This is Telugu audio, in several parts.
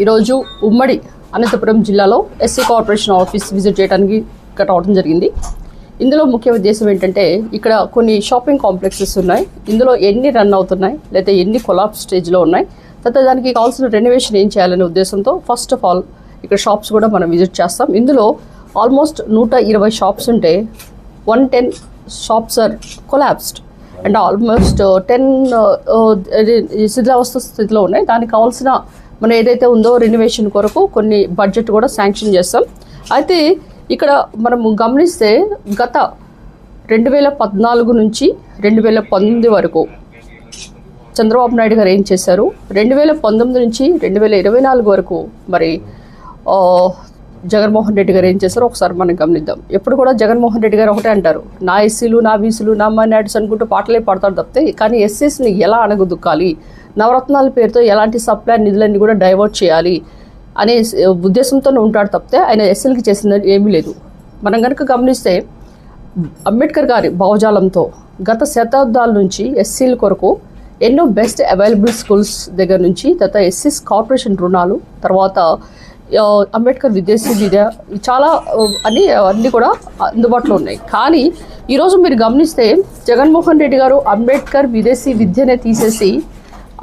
ఈరోజు ఉమ్మడి అనంతపురం జిల్లాలో ఎస్సీ కార్పొరేషన్ ఆఫీస్ విజిట్ చేయడానికి ఇక్కడ రావడం జరిగింది. ఇందులో ముఖ్య ఉద్దేశం ఏంటంటే ఇక్కడ కొన్ని షాపింగ్ కాంప్లెక్సెస్ ఉన్నాయి. ఇందులో ఎన్ని రన్ అవుతున్నాయి లేదా ఎన్ని కొలాబ్ స్టేజ్లో ఉన్నాయి తర్వాత దానికి కావాల్సిన రెనోవేషన్ ఏం చేయాలనే ఉద్దేశంతో ఫస్ట్ ఆఫ్ ఆల్ ఇక్కడ షాప్స్ కూడా మనం విజిట్ చేస్తాం. ఇందులో ఆల్మోస్ట్ నూట ఇరవై షాప్స్ ఉంటే one ten shops are collapsed and almost ten శిథిలావస్థ స్థితిలో ఉన్నాయి. దానికి కావాల్సిన మనం ఏదైతే ఉందో రినోవేషన్ కొరకు కొన్ని బడ్జెట్ కూడా శాంక్షన్ చేస్తాం. అయితే ఇక్కడ మనము గమనిస్తే గత రెండు వేల పద్నాలుగు నుంచి రెండు వేల పంతొమ్మిది వరకు చంద్రబాబు నాయుడు గారు ఏం చేశారు? రెండు వేల పంతొమ్మిది నుంచి రెండు వేల ఇరవై నాలుగు వరకు మరి జగన్మోహన్ రెడ్డి గారు ఏం చేశారో ఒకసారి మనం గమనిద్దాం. ఎప్పుడు కూడా జగన్మోహన్ రెడ్డి గారు ఒకటే అంటారు. నా ఎస్సీలు నా బీసీలు నా మైనారిటీస్ అనుకుంటూ పాటలే పాడతారు తప్పితే కానీ ఎస్సీస్ని ఎలా అణగదొక్కాలి? నవరత్నాల పేరుతో ఎలాంటి సప్లై నిధులన్నీ కూడా డైవర్ట్ చేయాలి అనే ఉద్దేశంతో ఉంటాడు తప్పితే ఆయన ఎస్సీలకి చేసినది ఏమీ లేదు. మనం కనుక గమనిస్తే అంబేద్కర్ గారి భావజాలంతో గత శతాబ్దాల నుంచి ఎస్సీల కొరకు ఎన్నో బెస్ట్ అవైలబుల్ స్కూల్స్ దగ్గర నుంచి తర్వాత ఎస్సీస్ కార్పొరేషన్ రుణాలు తర్వాత అంబేద్కర్ విదేశీ విద్య చాలా అన్ని అన్నీ కూడా అందుబాటులో ఉన్నాయి. కానీ ఈరోజు మీరు గమనిస్తే జగన్మోహన్ రెడ్డి గారు అంబేద్కర్ విదేశీ విద్యనే తీసేసి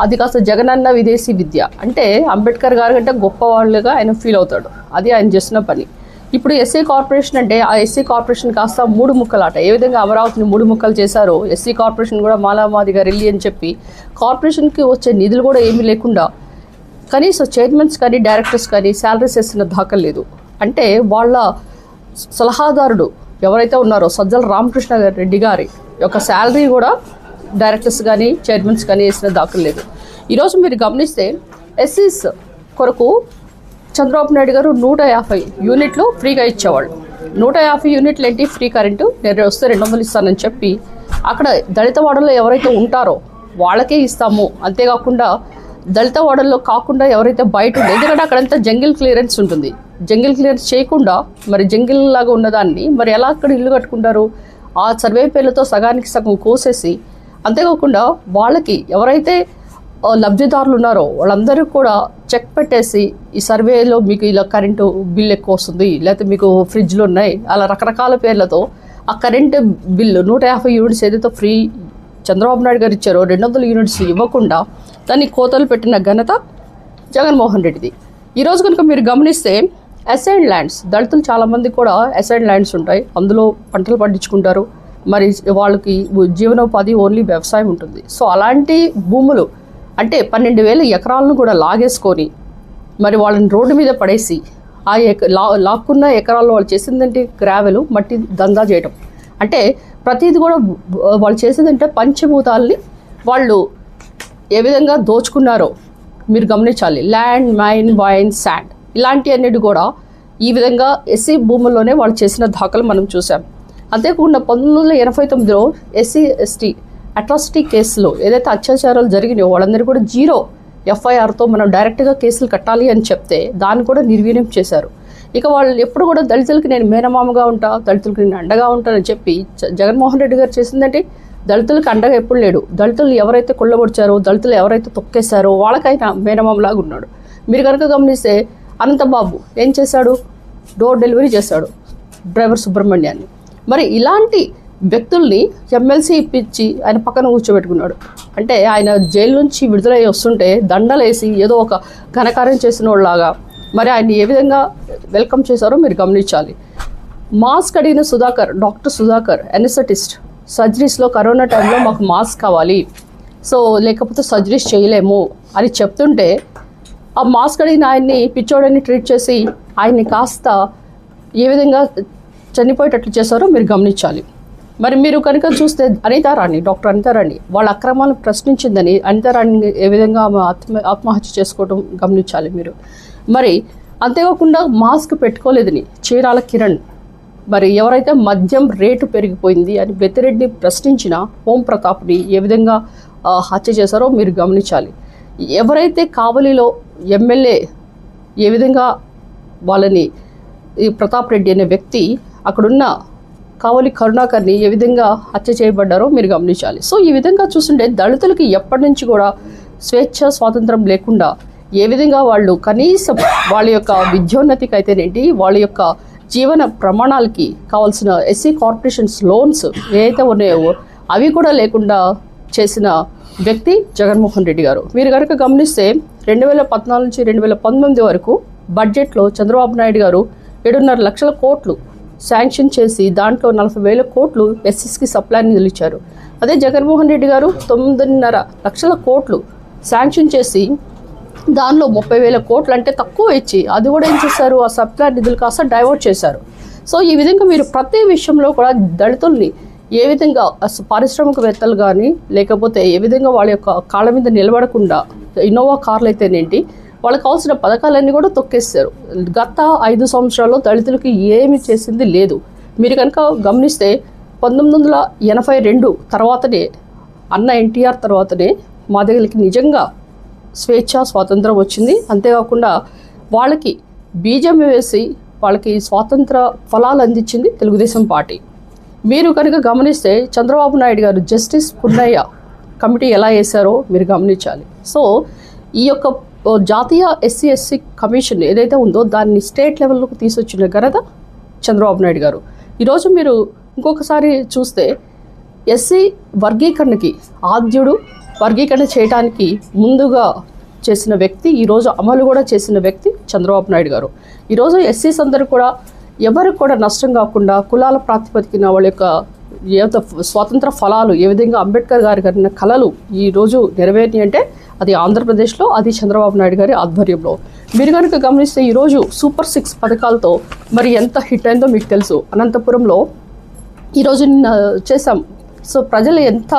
అది కాస్త జగనన్న విదేశీ విద్య. అంటే అంబేద్కర్ గారి కంటే గొప్పవాళ్ళుగా ఆయన ఫీల్ అవుతాడు. అది ఆయన చేసిన పని. ఇప్పుడు ఎస్సీ కార్పొరేషన్ అంటే ఆ ఎస్సీ కార్పొరేషన్ కాస్త మూడు ముక్కలాట. ఏ విధంగా అమరావతిని మూడు ముక్కలు చేశారో ఎస్సీ కార్పొరేషన్ కూడా మాలామాదిగా రెల్లి అని చెప్పి కార్పొరేషన్కి వచ్చే నిధులు కూడా ఏమీ లేకుండా కనీసం చైర్మన్స్ కానీ డైరెక్టర్స్ కానీ శాలరీస్ ఇస్తున్న దాఖలు లేదు. అంటే వాళ్ళ సలహాదారుడు ఎవరైతే ఉన్నారో సజ్జల రామకృష్ణ రెడ్డి గారి యొక్క శాలరీ కూడా డైరెక్టర్స్ కానీ చైర్మన్స్ కానీ వేసిన దాఖలు లేదు ఈరోజు మీరు గమనిస్తే ఎస్సీస్ కొరకు చంద్రబాబు నాయుడు గారు నూట యాభై యూనిట్లు ఫ్రీగా ఇచ్చేవాళ్ళు. నూట యాభై యూనిట్లు ఏంటి? ఫ్రీ కరెంటు నేను వస్తే రెండు వందలు ఇస్తానని చెప్పి అక్కడ దళిత వాడలో ఎవరైతే ఉంటారో వాళ్ళకే ఇస్తాము. అంతేకాకుండా దళిత వాడల్లో కాకుండా ఎవరైతే బయట ఉండే ఎందుకంటే అక్కడంతా జంగిల్ క్లియరెన్స్ ఉంటుంది. జంగిల్ క్లియరెన్స్ చేయకుండా మరి జంగిల్ లాగా ఉన్నదాన్ని మరి ఎలా అక్కడ ఇల్లు కట్టుకుంటారు? ఆ సర్వే పేర్లతో సగానికి సగం కోసేసి అంతేకాకుండా వాళ్ళకి ఎవరైతే లబ్ధిదారులు ఉన్నారో వాళ్ళందరూ కూడా చెక్ పెట్టేసి ఈ సర్వేలో మీకు ఇలా కరెంటు బిల్ ఎక్కువ వస్తుంది లేకపోతే మీకు ఫ్రిడ్జ్లు ఉన్నాయి అలా రకరకాల పేర్లతో ఆ కరెంటు బిల్లు నూట యాభై యూనిట్స్ ఏదైతే ఫ్రీ చంద్రబాబు నాయుడు గారు ఇచ్చారో రెండు వందల యూనిట్స్ ఇవ్వకుండా దాన్ని కోతలు పెట్టిన ఘనత జగన్మోహన్ రెడ్డిది. ఈరోజు కనుక మీరు గమనిస్తే అసైడ్ ల్యాండ్స్ దళితులు చాలామంది కూడా అసైడ్ ల్యాండ్స్ ఉంటాయి అందులో పంటలు పండించుకుంటారు మరి వాళ్ళకి జీవనోపాధి ఓన్లీ వ్యవసాయం ఉంటుంది. సో అలాంటి భూములు అంటే పన్నెండు వేల ఎకరాలను కూడా లాగేసుకొని మరి వాళ్ళని రోడ్డు మీద పడేసి ఆ ఎక లా లాక్కున్న ఎకరాల్లో వాళ్ళు చేసిందంటే గ్రావెలు మట్టి దందా చేయడం అంటే ప్రతిది కూడా వాళ్ళు చేసేదంటే పంచభూతాలని వాళ్ళు ఏ విధంగా దోచుకున్నారో మీరు గమనించాలి. ల్యాండ్ మైన్ వైన్ శాండ్ ఇలాంటి అన్నిటి కూడా ఈ విధంగా ఎస్సీ భూముల్లోనే వాళ్ళు చేసిన దాఖలు మనం చూసాం అంతేకాకుండా పంతొమ్మిది వందల ఎనభై తొమ్మిదిలో ఎస్సీ ఎస్టీ అట్రాసిటీ కేసులో ఏదైతే అత్యాచారాలు జరిగినాయో వాళ్ళందరూ కూడా జీరో ఎఫ్ఐఆర్తో మనం డైరెక్ట్గా కేసులు కట్టాలి అని చెప్తే దాన్ని కూడా నిర్వీర్యం చేశారు. ఇక వాళ్ళు ఎప్పుడు కూడా దళితులకి నేను మేనమామగా ఉంటా దళితులకి నేను అండగా ఉంటానని చెప్పి జగన్మోహన్ రెడ్డి గారు చేసిందంటే దళితులకు అండగా ఎప్పుడు లేడు. దళితులు ఎవరైతే కుళ్ళబొడిచారో దళితులు ఎవరైతే తొక్కేశారో వాళ్ళకైనా మేనమామలాగా ఉన్నాడు. మీరు కనుక గమనిస్తే అనంతబాబు ఏం చేశాడు? డోర్ డెలివరీ చేశాడు డ్రైవర్ సుబ్రహ్మణ్యాన్ని. మరి ఇలాంటి వ్యక్తుల్ని ఎమ్మెల్సీ ఇప్పించి ఆయన పక్కన కూర్చోబెట్టుకున్నాడు. అంటే ఆయన జైలు నుంచి విడుదలయ్యి వస్తుంటే దండలేసి ఏదో ఒక ఘనకార్యం చేసిన వాళ్ళలాగా మరి ఆయన్ని ఏ విధంగా వెల్కమ్ చేశారో మీరు గమనించాలి. మాస్క్ అడిగిన సుధాకర్ డాక్టర్ సుధాకర్ ఎనెసటిస్ట్ సర్జరీస్లో కరోనా టైంలో మాకు మాస్క్ కావాలి. సో లేకపోతే సర్జరీస్ చేయలేము అని చెప్తుంటే ఆ మాస్క్ అడిగిన ఆయన్ని పిచ్చోడని ట్రీట్ చేసి ఆయన్ని కాస్త ఏ విధంగా చనిపోయేటట్లు చేశారో మీరు గమనించాలి. మరి మీరు కనుక చూస్తే అనితారాణి డాక్టర్ అనితారాణి వాళ్ళ అక్రమాలను ప్రశ్నించిందని అనితారాణి ఏ విధంగా ఆత్మ ఆత్మహత్య చేసుకోవడం గమనించాలి మీరు. మరి అంతేకాకుండా మాస్క్ పెట్టుకోలేదని చీరాల కిరణ్ మరి ఎవరైతే మద్యం రేటు పెరిగిపోయింది అని బెత్తిరెడ్డిని ప్రశ్నించిన ఓం ప్రతాప్ని ఏ విధంగా హత్య చేశారో మీరు గమనించాలి. ఎవరైతే కావలిలో ఎమ్మెల్యే ఏ విధంగా వాళ్ళని ఈ ప్రతాప్ రెడ్డి అనే వ్యక్తి అక్కడున్న కావలి కరుణాకర్ని ఏ విధంగా హత్య చేయబడ్డారో మీరు గమనించాలి. సో ఈ విధంగా చూస్తుంటే దళితులకి ఎప్పటి నుంచి కూడా స్వేచ్ఛ స్వాతంత్రం లేకుండా ఏ విధంగా వాళ్ళు కనీసం వాళ్ళ యొక్క విద్యోన్నతికి అయితేనేంటి వాళ్ళ యొక్క జీవన ప్రమాణాలకి కావాల్సిన ఎస్సీ కార్పొరేషన్స్ లోన్స్ ఏవైతే ఉన్నాయో అవి కూడా లేకుండా చేసిన వ్యక్తి జగన్మోహన్ రెడ్డి గారు. మీరు కనుక గమనిస్తే రెండు వేల పద్నాలుగు నుంచి రెండు వేల పంతొమ్మిది వరకు బడ్జెట్లో చంద్రబాబు నాయుడు గారు ఏడున్నర లక్షల కోట్లు శాంక్షన్ చేసి దాంట్లో నలభై వేల కోట్లు ఎస్ఎస్కి సప్లై నిలిచారు. అదే జగన్మోహన్ రెడ్డి గారు తొమ్మిదిన్నర లక్షల కోట్లు శాంక్షన్ చేసి దానిలో ముప్పై వేల కోట్లు అంటే తక్కువ ఇచ్చి అది కూడా ఏం చేశారు? ఆ సప్లై నిధులు కాస్త డైవర్ట్ చేశారు. సో ఈ విధంగా మీరు ప్రతి విషయంలో కూడా దళితుల్ని ఏ విధంగా పారిశ్రామికవేత్తలు కానీ లేకపోతే ఏ విధంగా వాళ్ళ యొక్క కాళ్ళ మీద నిలబడకుండా ఇన్నోవా కార్లు అయితేనేంటి వాళ్ళకి కావాల్సిన పథకాలన్నీ కూడా తొక్కేస్తారు. గత ఐదు సంవత్సరాల్లో దళితులకి ఏమి చేసింది లేదు. మీరు కనుక గమనిస్తే పంతొమ్మిది వందల ఎనభై రెండు తర్వాతనే అన్న ఎన్టీఆర్ తర్వాతనే మా దగ్గరికి నిజంగా స్వేచ్ఛ స్వాతంత్రం వచ్చింది. అంతేకాకుండా వాళ్ళకి బీజం వేసి వాళ్ళకి స్వాతంత్ర ఫలాలు అందించింది తెలుగుదేశం పార్టీ. మీరు కనుక గమనిస్తే చంద్రబాబు నాయుడు గారు జస్టిస్ పున్నయ్య కమిటీ ఎలా వేశారో మీరు గమనించాలి. సో ఈ యొక్క జాతీయ ఎస్సీ ఎస్సీ కమిషన్ ఏదైతే ఉందో దాన్ని స్టేట్ లెవెల్లోకి తీసుకొచ్చిన ఘనత చంద్రబాబు నాయుడు గారు. ఈరోజు మీరు ఇంకొకసారి చూస్తే ఎస్సీ వర్గీకరణకి ఆద్యుడు వర్గీకరణ చేయడానికి ముందుగా చేసిన వ్యక్తి ఈరోజు అమలు కూడా చేసిన వ్యక్తి చంద్రబాబు నాయుడు గారు. ఈరోజు ఎస్సీస్ అందరూ కూడా ఎవరికి కూడా నష్టం కాకుండా కులాల ప్రాతిపదికన వాళ్ళ యొక్క ఏత స్వాతంత్ర ఫలాలు ఏ విధంగా అంబేద్కర్ గారి గారిన కళలు ఈరోజు నెరవేరినాయి అంటే అది ఆంధ్రప్రదేశ్లో అది చంద్రబాబు నాయుడు గారి ఆధ్వర్యంలో. మీరు కనుక గమనిస్తే ఈరోజు సూపర్ సిక్స్ పథకాలతో మరి ఎంత హిట్ అయిందో మీకు తెలుసు. అనంతపురంలో ఈరోజు నిన్న చేశాం. సో ప్రజలు ఎంత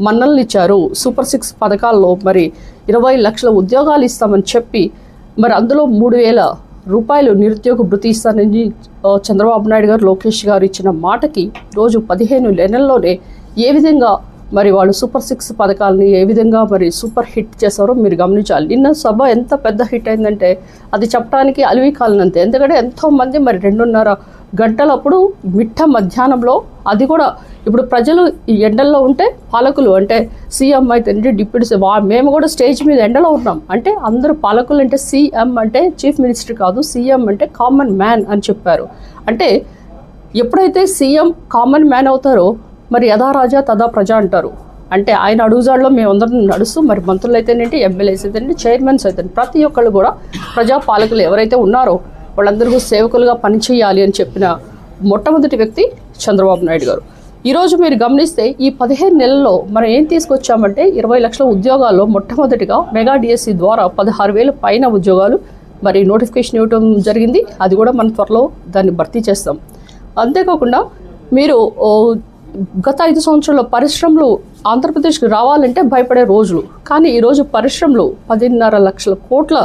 మన్నల్నిచ్చారు ఇచ్చారు. సూపర్ సిక్స్ పథకాల్లో మరి ఇరవై లక్షల ఉద్యోగాలు ఇస్తామని చెప్పి మరి అందులో మూడు వేల రూపాయలు నిరుద్యోగ భృతి ఇస్తానని చంద్రబాబు నాయుడు గారు లోకేష్ గారు ఇచ్చిన మాటకి రోజు పదిహేను నెలల్లోనే ఏ విధంగా మరి వాళ్ళు సూపర్ సిక్స్ పథకాలని ఏ విధంగా మరి సూపర్ హిట్ చేశారో మీరు గమనించాలి. నిన్న సభ ఎంత పెద్ద హిట్ అయిందంటే అది చెప్పడానికి అలివి కాలనంతే. ఎందుకంటే ఎంతోమంది మరి రెండున్నర గంటలప్పుడు మిట్ట మధ్యాహ్నంలో అది కూడా ఇప్పుడు ప్రజలు ఈ ఎండల్లో ఉంటే పాలకులు అంటే సీఎం అయితే డిప్యూటీ మేము కూడా స్టేజ్ మీద ఎండలో ఉన్నాం. అంటే అందరూ పాలకులు అంటే సీఎం అంటే చీఫ్ మినిస్టర్ కాదు సీఎం అంటే కామన్ మ్యాన్ అని చెప్పారు. అంటే ఎప్పుడైతే సీఎం కామన్ మ్యాన్ అవుతారో మరి యథా రాజా తదా ప్రజ అంటారు. అంటే ఆయన అడుగుజాడలో మేమందరం నడుస్తూ మరి మంత్రులు అయితేనేంటి ఎమ్మెల్యేస్ అయితేనేంటి చైర్మన్స్ అయితే ప్రతి ఒక్కళ్ళు కూడా ప్రజా పాలకులు ఎవరైతే ఉన్నారో వాళ్ళందరికీ సేవకులుగా పనిచేయాలి అని చెప్పిన మొట్టమొదటి వ్యక్తి చంద్రబాబు నాయుడు గారు. ఈరోజు మీరు గమనిస్తే ఈ పదిహేను నెలల్లో మనం ఏం తీసుకొచ్చామంటే ఇరవై లక్షల ఉద్యోగాల్లో మొట్టమొదటిగా మెగా డిఎస్సి ద్వారా పదహారు వేల పైన ఉద్యోగాలు మరి నోటిఫికేషన్ ఇవ్వడం జరిగింది. అది కూడా మనం త్వరలో దాన్ని భర్తీ చేస్తాం. అంతేకాకుండా మీరు గత ఐదు సంవత్సరాల్లో పరిశ్రమలు ఆంధ్రప్రదేశ్కి రావాలంటే భయపడే రోజులు. కానీ ఈరోజు పరిశ్రమలు పదిన్నర లక్షల కోట్ల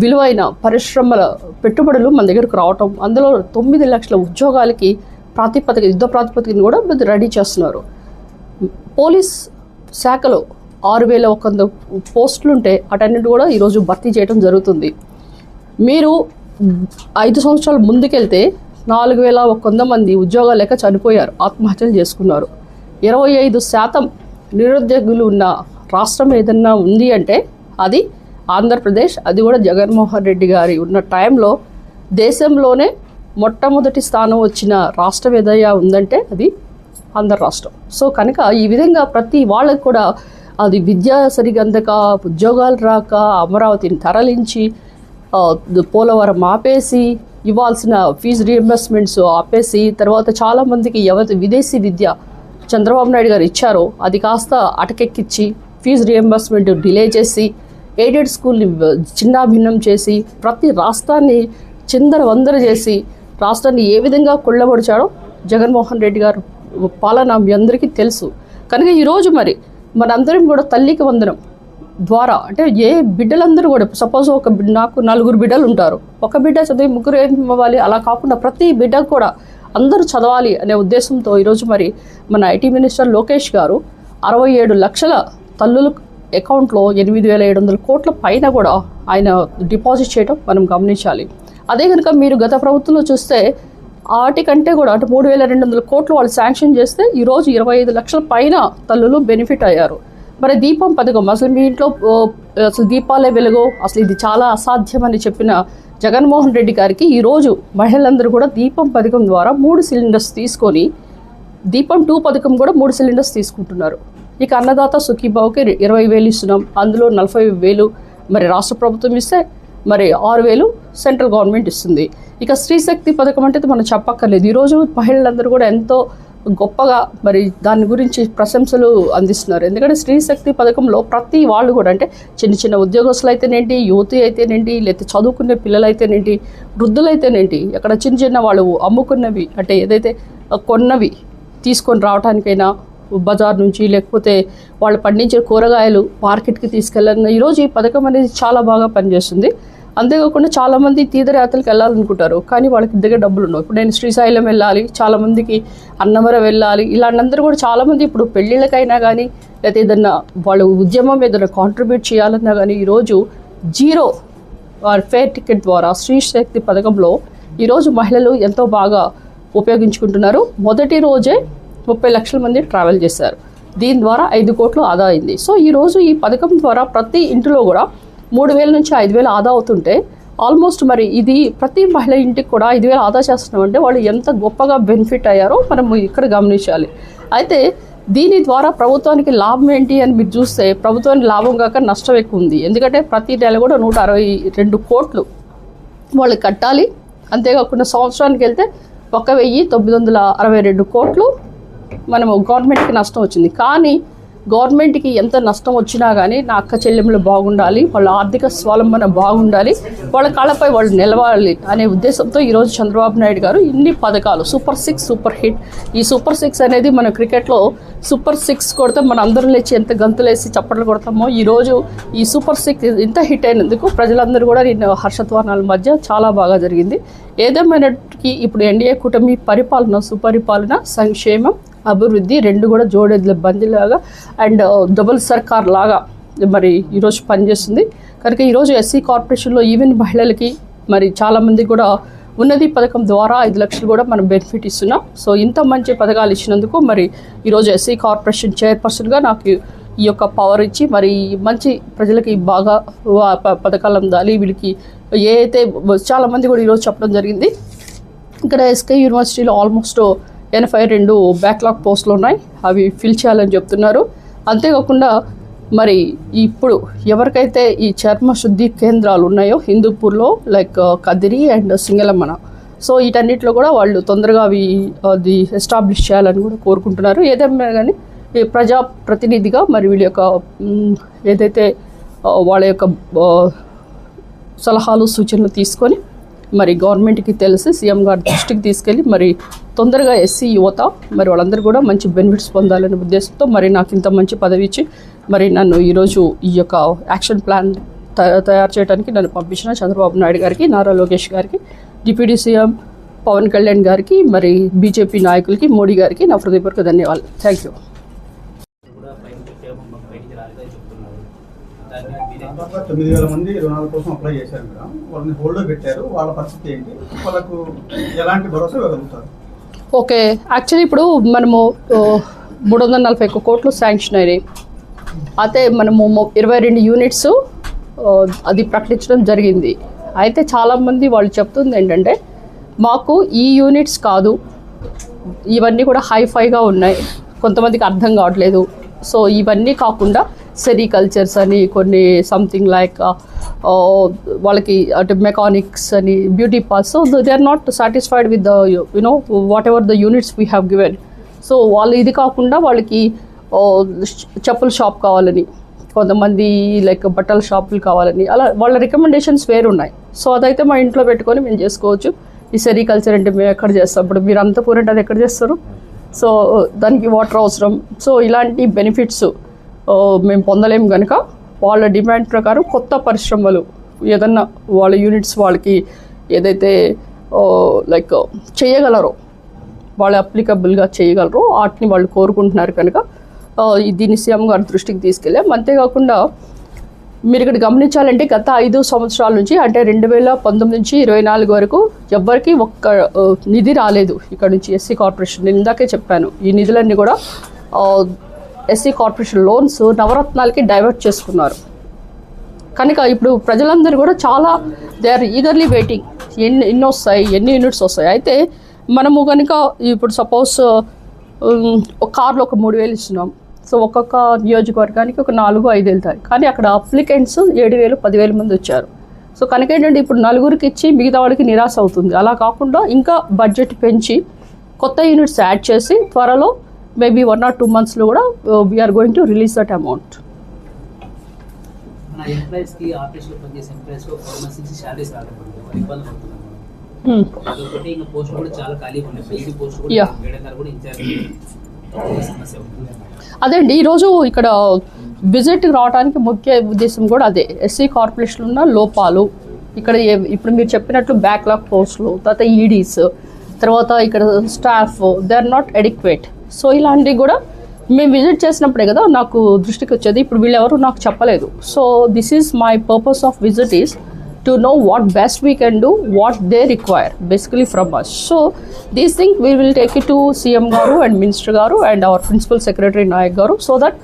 విలువైన పరిశ్రమల పెట్టుబడులు మన దగ్గరకు రావటం అందులో తొమ్మిది లక్షల ఉద్యోగాలకి ప్రాతిపదిక యుద్ధ ప్రాతిపదికను కూడా రెడీ చేస్తున్నారు. పోలీస్ శాఖలో ఆరు వేల ఒక వంద పోస్టులు ఉంటే అటన్నిటి కూడా ఈరోజు భర్తీ చేయడం జరుగుతుంది. మీరు ఐదు సంవత్సరాలు ముందుకెళ్తే నాలుగు వేల ఒక వంద మంది ఉద్యోగాలు లేక చనిపోయారు ఆత్మహత్యలు చేసుకున్నారు. ఇరవై ఐదు శాతం నిరుద్యోగులు ఉన్న రాష్ట్రం ఏదన్నా ఉంది అంటే అది ఆంధ్రప్రదేశ్ అది కూడా జగన్మోహన్ రెడ్డి గారి ఉన్న టైంలో దేశంలోనే మొట్టమొదటి స్థానం వచ్చిన రాష్ట్రం ఏదయ్యా ఉందంటే అది ఆంధ్ర రాష్ట్రం. సో కనుక ఈ విధంగా ప్రతి వాళ్ళకి కూడా అది విద్య సరిగందక ఉద్యోగాలు రాక అమరావతిని తరలించి పోలవరం ఆపేసి ఇవ్వాల్సిన ఫీజు రియంబర్స్మెంట్స్ ఆపేసి తర్వాత చాలామందికి ఎవరి విదేశీ విద్య చంద్రబాబు నాయుడు గారు ఇచ్చారో అది కాస్త అటకెక్కిచ్చి ఫీజు రియంబర్స్మెంట్ డిలే చేసి ఎయిడెడ్ స్కూల్ని చిన్నాభిన్నం చేసి ప్రతి రాష్ట్రాన్ని చిందర వందర చేసి రాష్ట్రాన్ని ఏ విధంగా కొల్లబడిచాడో జగన్మోహన్ రెడ్డి గారు పాలన మీ అందరికీ తెలుసు. కనుక ఈరోజు మరి మనందరం కూడా తల్లికి వందనం ద్వారా అంటే ఏ బిడ్డలందరూ కూడా సపోజ్ ఒక నాకు నలుగురు బిడ్డలు ఉంటారు. ఒక బిడ్డ చదివి ముగ్గురు ఏం ఇవ్వాలి అలా కాకుండా ప్రతి బిడ్డకు కూడా అందరూ చదవాలి అనే ఉద్దేశంతో ఈరోజు మరి మన ఐటీ మినిస్టర్ లోకేష్ గారు అరవై ఏడు లక్షల తల్లులకు అకౌంట్లో ఎనిమిది వేల ఏడు వందల కోట్ల పైన కూడా ఆయన డిపాజిట్ చేయడం మనం గమనించాలి. అదే కనుక మీరు గత ప్రభుత్వంలో చూస్తే వాటికంటే కూడా అటు మూడు వేల రెండు వందల కోట్లు వాళ్ళు శాంక్షన్ చేస్తే ఈరోజు ఇరవై ఐదు లక్షల పైన తల్లులు బెనిఫిట్ అయ్యారు. మరి దీపం పథకం అసలు మీ ఇంట్లో అసలు దీపాలే వెలుగు? అసలు ఇది చాలా అసాధ్యం అని చెప్పిన జగన్మోహన్ రెడ్డి గారికి ఈరోజు మహిళలందరూ కూడా దీపం పథకం ద్వారా మూడు సిలిండర్స్ తీసుకొని దీపం టూ పథకం కూడా మూడు సిలిండర్స్ తీసుకుంటున్నారు. ఇక అన్నదాత సుఖీబావుకి ఇరవై వేలు ఇస్తున్నాం. అందులో నలభై వేలు మరి రాష్ట్ర ప్రభుత్వం ఇస్తే మరి ఆరు వేలు సెంట్రల్ గవర్నమెంట్ ఇస్తుంది. ఇక స్త్రీశక్తి పథకం అంటే మనం చెప్పక్కర్లేదు. ఈరోజు మహిళలందరూ కూడా ఎంతో గొప్పగా మరి దాని గురించి ప్రశంసలు అందిస్తున్నారు. ఎందుకంటే స్త్రీశక్తి పథకంలో ప్రతి వాళ్ళు కూడా అంటే చిన్న చిన్న ఉద్యోగస్తులు అయితేనేంటి యువతి అయితేనేంటి లేకపోతే చదువుకునే పిల్లలు అయితేనేంటి అక్కడ చిన్న చిన్న వాళ్ళు అమ్ముకున్నవి అంటే ఏదైతే కొన్నవి తీసుకొని రావడానికైనా బజార్ నుంచి లేకపోతే వాళ్ళు పండించే కూరగాయలు మార్కెట్కి తీసుకెళ్ళాలన్న ఈరోజు ఈ పథకం అనేది చాలా బాగా పనిచేస్తుంది. అంతేకాకుండా చాలామంది తీర్థయాత్రలకు వెళ్ళాలనుకుంటారు. కానీ వాళ్ళకి దగ్గర డబ్బులు ఉండవు. ఇప్పుడు నేను శ్రీశైలం వెళ్ళాలి చాలామందికి అన్నవరం వెళ్ళాలి ఇలాంటి కూడా చాలామంది ఇప్పుడు పెళ్ళిళ్ళకైనా కానీ లేకపోతే ఏదన్నా వాళ్ళు ఉద్యమం ఏదైనా కాంట్రిబ్యూట్ చేయాలన్నా కానీ ఈరోజు జీరో ఫేర్ టికెట్ ద్వారా స్త్రీ శక్తి పథకంలో ఈరోజు మహిళలు ఎంతో బాగా ఉపయోగించుకుంటున్నారు. మొదటి రోజే ముప్పై లక్షల మంది ట్రావెల్ చేశారు. దీని ద్వారా ఐదు కోట్లు ఆదా అయింది. సో ఈరోజు ఈ పథకం ద్వారా ప్రతి ఇంటిలో కూడా మూడు వేల నుంచి ఐదు వేలు ఆదా అవుతుంటే ఆల్మోస్ట్ మరి ఇది ప్రతి మహిళ ఇంటికి కూడా ఐదు వేలు ఆదా చేస్తున్నాం అంటే వాళ్ళు ఎంత గొప్పగా బెనిఫిట్ అయ్యారో మనం ఇక్కడ గమనించాలి. అయితే దీని ద్వారా ప్రభుత్వానికి లాభం ఏంటి అని మీరు చూస్తే ప్రభుత్వానికి లాభం కాక నష్టం ఎక్కువ ఉంది. ఎందుకంటే ప్రతి నెల కూడా నూట అరవై రెండు కోట్లు వాళ్ళు కట్టాలి. అంతేకాకుండా సంవత్సరానికి వెళ్తే ఒక వెయ్యి తొమ్మిది వందల అరవై రెండు కోట్లు మనము గవర్నమెంట్కి నష్టం వచ్చింది. కానీ గవర్నమెంట్కి ఎంత నష్టం వచ్చినా కానీ నా అక్క చెల్లెములు బాగుండాలి వాళ్ళ ఆర్థిక స్వావలంబన బాగుండాలి వాళ్ళ కాళ్ళపై వాళ్ళు నిలవాలి అనే ఉద్దేశంతో ఈరోజు చంద్రబాబు నాయుడు గారు ఇన్ని పథకాలు సూపర్ సిక్స్ సూపర్ హిట్. ఈ సూపర్ సిక్స్ అనేది మన క్రికెట్లో సూపర్ సిక్స్ కొడితే మన అందరం లేచి ఎంత గంతులేసి చప్పట్లు కొడతామో ఈరోజు ఈ సూపర్ సిక్స్ ఇంత హిట్ అయినందుకు ప్రజలందరూ కూడా నేను హర్షధ్వానాల మధ్య చాలా బాగా జరిగింది. ఏదేమైనప్పటికీ ఇప్పుడు ఎన్డీఏ కూటమి పరిపాలన సుపరిపాలన సంక్షేమం అభివృద్ధి రెండు కూడా జోడెద్దుల బందీలాగా అండ్ డబుల్ సర్కార్ లాగా మరి ఈరోజు పనిచేస్తుంది. కనుక ఈరోజు ఎస్సీ కార్పొరేషన్లో ఈవెన్ మహిళలకి మరి చాలామంది కూడా ఉన్నది పథకం ద్వారా ఐదు లక్షలు కూడా మనం బెనిఫిట్ ఇస్తున్నాం. సో ఇంత మంచి పథకాలు ఇచ్చినందుకు మరి ఈరోజు ఎస్సీ కార్పొరేషన్ చైర్పర్సన్గా నాకు ఈ యొక్క పవర్ ఇచ్చి మరి మంచి ప్రజలకి బాగా ప- పథకాలు అందాలి. వీళ్ళకి ఏ అయితే చాలామంది కూడా ఈరోజు చెప్పడం జరిగింది. ఇక్కడ ఎస్కే యూనివర్సిటీలో ఆల్మోస్ట్ ఎనభై రెండు బ్యాక్లాగ్ పోస్టులు ఉన్నాయి. అవి ఫిల్ చేయాలని చెప్తున్నారు. అంతేకాకుండా మరి ఇప్పుడు ఎవరికైతే ఈ చర్మ శుద్ధి కేంద్రాలు ఉన్నాయో హిందూపూర్లో లైక్ uh, కదిరి అండ్ సింగలమ్మన సో వీటన్నిటిలో కూడా వాళ్ళు తొందరగా అవి అది ఎస్టాబ్లిష్ చేయాలని కూడా కోరుకుంటున్నారు. ఏదేమైనా కానీ ఈ ప్రజా ప్రతినిధిగా మరి వీళ్ళ యొక్క ఏదైతే uh, వాళ్ళ యొక్క uh, సలహాలు సూచనలు తీసుకొని మరి గవర్నమెంట్కి తెలిసి సీఎం గారి దృష్టికి తీసుకెళ్ళి మరి తొందరగా ఎస్సీ యువత మరి వాళ్ళందరూ కూడా మంచి బెనిఫిట్స్ పొందాలనే ఉద్దేశంతో మరి నాకు ఇంత మంచి పదవి ఇచ్చి మరి నన్ను ఈరోజు ఈ యొక్క యాక్షన్ ప్లాన్ తయారు చేయడానికి నన్ను పంపించిన చంద్రబాబు నాయుడు గారికి నారా లోకేష్ గారికి డిప్యూటీ సీఎం పవన్ కళ్యాణ్ గారికి మరి బీజేపీ నాయకులకి మోడీ గారికి నా హృదయపూర్వక ధన్యవాదాలు. Thank you. దాని దాదాపుగా తొమ్మిది వేల మంది రుణాల కోసం అప్లై చేశారు మేడం. వాళ్ళని హోల్డ్ పెట్టారు. వాళ్ళ పరిస్థితి ఏంటి? వాళ్ళకు ఎలాంటి భరోసా ఇవ్వగలుగుతారు? ఓకే. యాక్చువల్లీ ఇప్పుడు మనము మూడు వందల నలభై ఒక్క కోట్లు శాంక్షన్ అయినాయి. అయితే మనము ఇరవై రెండు యూనిట్స్ అది ప్రకటించడం జరిగింది. అయితే చాలామంది వాళ్ళు చెప్తుంది ఏంటంటే మాకు ఈ యూనిట్స్ కాదు. ఇవన్నీ కూడా హైఫైగా ఉన్నాయి. కొంతమందికి అర్థం కావట్లేదు. సో ఇవన్నీ కాకుండా సెరికల్చర్స్ అని కొన్ని సంథింగ్ లైక్ uh, uh, వాళ్ళకి అంటే మెకానిక్స్ అని beauty parts so they are not satisfied with the you know whatever the units we have given so వాళ్ళు ఇది కాకుండా వాళ్ళకి uh, చెప్పుల షాప్ కావాలని కొంతమంది లైక్ బట్టల షాపులు కావాలని అలా వాళ్ళ రికమెండేషన్స్ వేరున్నాయి సో అదైతే మా ఇంట్లో పెట్టుకొని మేము చేసుకోవచ్చు. ఈ సెరికల్చర్ అంటే మేము ఎక్కడ చేస్తాం? ఇప్పుడు మీరు అంతపూర్ అంటే అది ఎక్కడ చేస్తారు? సో దానికి వాటర్ అవసరం. సో ఇలాంటి బెనిఫిట్స్ మేము పొందలేము కనుక వాళ్ళ డిమాండ్ ప్రకారం కొత్త పరిశ్రమలు ఏదన్నా వాళ్ళ యూనిట్స్ వాళ్ళకి ఏదైతే లైక్ చేయగలరో వాళ్ళు అప్లికబుల్గా చేయగలరో వాటిని వాళ్ళు కోరుకుంటున్నారు కనుక దీన్ని సీఎం గారి దృష్టికి తీసుకెళ్ళాం. అంతేకాకుండా మీరు ఇక్కడ గమనించాలంటే గత ఐదు సంవత్సరాల నుంచి అంటే రెండు వేల పంతొమ్మిది నుంచి ఇరవై నాలుగు వరకు ఎవ్వరికి ఒక్క నిధి రాలేదు. ఇక్కడ నుంచి ఎస్సీ కార్పొరేషన్. నేను ఇందాకే చెప్పాను. ఈ నిధులన్నీ కూడా ఎస్సీ కార్పొరేషన్ లోన్స్ నవరత్నాలకి డైవర్ట్ చేసుకున్నారు. కనుక ఇప్పుడు ప్రజలందరూ కూడా చాలా దే ఆర్ ఈగర్లీ వెయిటింగ్ ఎన్ని ఎన్ని వస్తాయి ఎన్ని యూనిట్స్ వస్తాయి? అయితే మనము కనుక ఇప్పుడు సపోజ్ ఒక కార్లో ఒక మూడు వేలు ఇస్తున్నాం. సో ఒక్కొక్క నియోజకవర్గానికి ఒక నాలుగు ఐదు వెళ్తాయి. కానీ అక్కడ అప్లికెంట్స్ ఏడు వేలు పదివేల మంది వచ్చారు. సో కనుక ఏంటంటే ఇప్పుడు నలుగురికి ఇచ్చి మిగతా వాళ్ళకి నిరాశ అవుతుంది. అలా కాకుండా ఇంకా బడ్జెట్ పెంచి కొత్త యూనిట్స్ యాడ్ చేసి త్వరలో మేబీ వన్ ఆర్ టూ మంత్స్లో కూడా we are going to release that amount మన ఎంప్లాయీస్కి ఆఫీస్లో పనిచేసే ఎంప్లాయీస్కి ఫోర్ మంత్స్ నుంచి శాలరీస్ రాకపోతే వాళ్ళు ఇబ్బంది పడుతున్నారు. అదొకటి ఇంకా పోస్ట్ కూడా చాలా ఖాళీగా ఉన్నాయి. PC post Yeah. కూడా మేడం గారు కూడా ఇన్ఛార్జ్ సమస్య ఉంది అదే అండి ఈరోజు ఇక్కడ విజిట్ రావడానికి ముఖ్య ఉద్దేశం కూడా అదే. ఎస్సీ కార్పొరేషన్ ఉన్న లోపాలు ఇక్కడ ఇప్పుడు మీరు చెప్పినట్లు బ్యాక్లాగ్ పోస్టులు తర్వాత ఈడీస్ తర్వాత ఇక్కడ staff they are not adequate so ఇలాంటివి కూడా మేము విజిట్ చేసినప్పుడే కదా నాకు దృష్టికి వచ్చేది. ఇప్పుడు వీళ్ళెవరు నాకు చెప్పలేదు. So this is my purpose of visit is to know what best we can do what they require basically from us so these thing we will take it to CM గారు అండ్ మినిస్టర్ గారు and our principal secretary Nayak గారు so that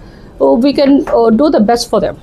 we can do the best for them